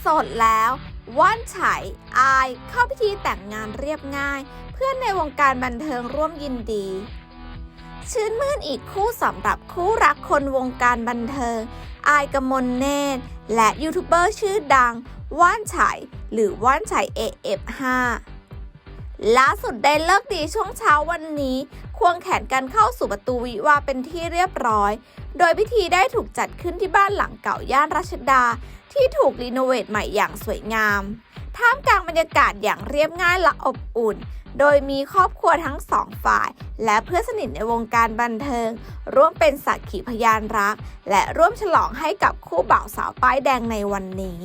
โสดแล้วว่านไฉอาย เข้าพิธีแต่งงานเรียบง่าย เพื่อนในวงการบันเทิงร่วมยินดี ชื่นมื่นอีกคู่สำหรับคู่รักคนวงการบันเทิง อายกมลเนตร และยูทูบเบอร์ชื่อดัง ว่านไฉหรือว่านไฉ AF5 ล่าสุดได้เลิกดีช่วงเช้าวันนี้ ควงแขนกันเข้าสู่ประตูวิวาเป็นที่เรียบร้อย โดยพิธีได้ถูกจัดขึ้นที่บ้านหลังเก่าย่านรัชดา ที่ถูกรีโนเวทใหม่อย่างสวยงาม ท่ามกลางบรรยากาศอย่างเรียบง่ายและอบอุ่น โดยมีครอบครัวทั้งสองฝ่าย และเพื่อนสนิทในวงการบันเทิง ร่วมเป็นสักขีพยานรัก และร่วมฉลองให้กับคู่บ่าวสาวป้ายแดงในวันนี้